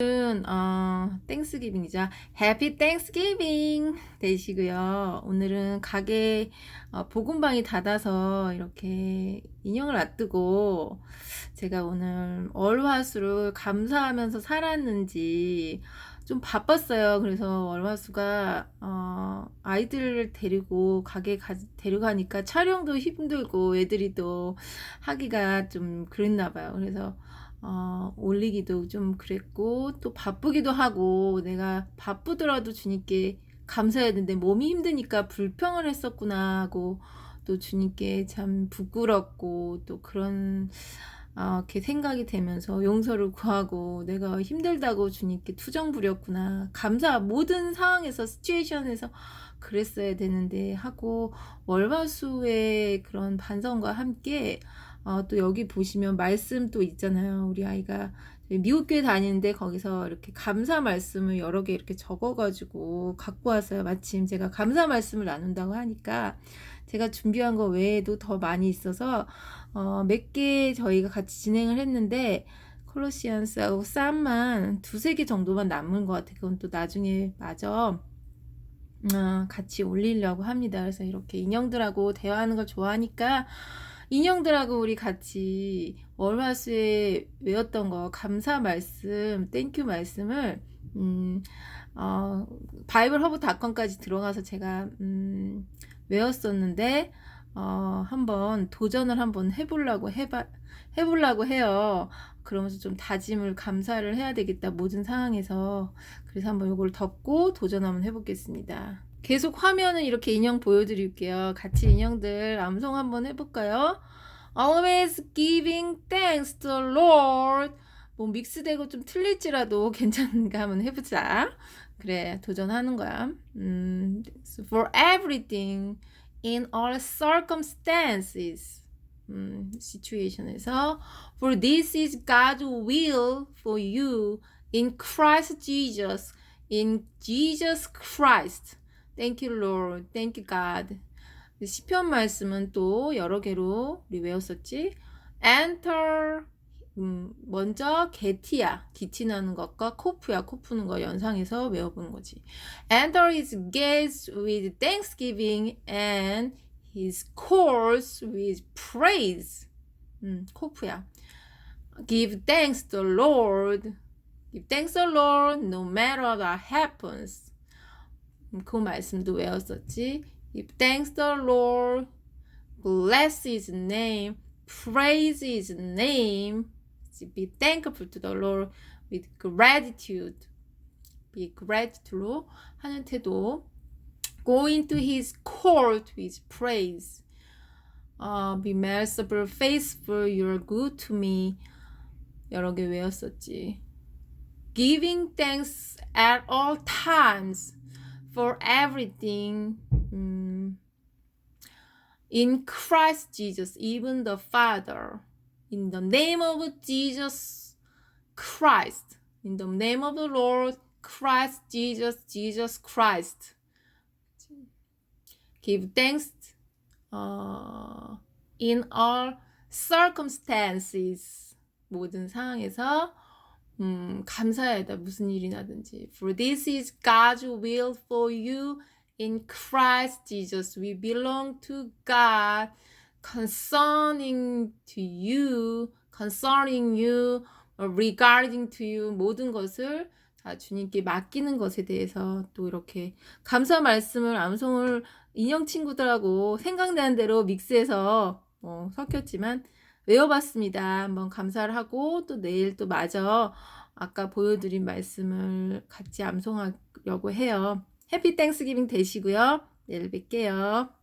오늘은 어, 땡스기빙이죠. 해피 땡스기빙 되시고요. 오늘은 가게 어, 복음방이 닫아서 이렇게 인형을 놔두고 제가 오늘 월화수를 감사하면서 살았는지 좀 바빴어요. 그래서 월화수가 어, 아이들을 데리고 가게 가, 데려가니까 촬영도 힘들고 애들이 또 하기가 좀 그랬나 봐요. 그래서 어, 올리기도 좀 그랬고 또 바쁘기도 하고 내가 바쁘더라도 주님께 감사해야 되는데 몸이 힘드니까 불평을 했었구나 하고 또 주님께 참 부끄럽고 또 그런 어, 이렇게 생각이 되면서 용서를 구하고 내가 힘들다고 주님께 투정 부렸구나. 감사 모든 상황에서 시츄에이션에서 그랬어야 되는데 하고 월화수의 그런 반성과 함께 어, 또 여기 보시면 말씀 또 있잖아요. 우리 아이가 미국 교회 다니는데 거기서 이렇게 감사 말씀을 여러 개 이렇게 적어가지고 갖고 왔어요. 마침 제가 감사 말씀을 나눈다고 하니까 제가 준비한 거 외에도 더 많이 있어서 어, 몇 개 저희가 같이 진행을 했는데 콜로시안스하고 쌈만 두세 개 정도만 남은 것 같아요. 그건 또 나중에 마저 어, 같이 올리려고 합니다. 그래서 이렇게 인형들하고 대화하는 걸 좋아하니까 인형들하고 우리 같이 월화수에 외웠던 거 감사 말씀, 땡큐 말씀을 음, 어, 바이블 허브 닷컴까지 들어가서 제가 음, 외웠었는데 어, 한번 도전을 한번 해보려고 해봐 해보려고 해요. 그러면서 좀 다짐을 감사를 해야 되겠다 모든 상황에서 그래서 한번 이걸 덮고 도전 한번 해보겠습니다. 계속 화면은 이렇게 인형 보여드릴게요. 같이 인형들 암송 한번 해볼까요? Always giving thanks to the Lord. 뭐 믹스되고 좀 틀릴지라도 괜찮은가 한번 해보자. 그래 도전하는 거야. 음, for everything in all circumstances. 음, situation에서 for this is God's will for you in Christ Jesus. In Jesus Christ. Thank you, Lord. Thank you, God. 시편 말씀은 또 여러 개로 우리 외웠었지. Enter. 음, 먼저 게티야. 기티 나는 것과 코프야. 코 푸는 거 연상해서 외워보는 거지. Enter his gates with thanksgiving and his courts with praise. 음, 코프야. Give thanks the Lord. Give thanks the Lord no matter what happens. 그 말씀도 외웠었지. Give thanks to the Lord. Bless His name. Praise His name. Be thankful to the Lord with gratitude. Be grateful 하는 태도. Go into His court with praise. Uh, be merciful, faithful, you're good to me. 여러 개 외웠었지. Giving thanks at all times. for everything mm, in Christ Jesus, even the Father, in the name of Jesus Christ, in the name of the Lord Christ Jesus, Jesus Christ. Give thanks uh, in all circumstances. 모든 상황에서 음, 감사해야 돼. 무슨 일이 나든지. For this is God's will for you in Christ Jesus. We belong to God concerning to you, concerning you, regarding to you 모든 것을 다 주님께 맡기는 것에 대해서 또 이렇게 감사 말씀을 암송을 인형 친구들하고 생각나는 대로 믹스해서 어, 섞였지만 외워봤습니다. 한번 감사를 하고 또 내일 또 마저 아까 보여드린 말씀을 같이 암송하려고 해요. 해피 땡스기빙 되시고요. 내일 뵐게요.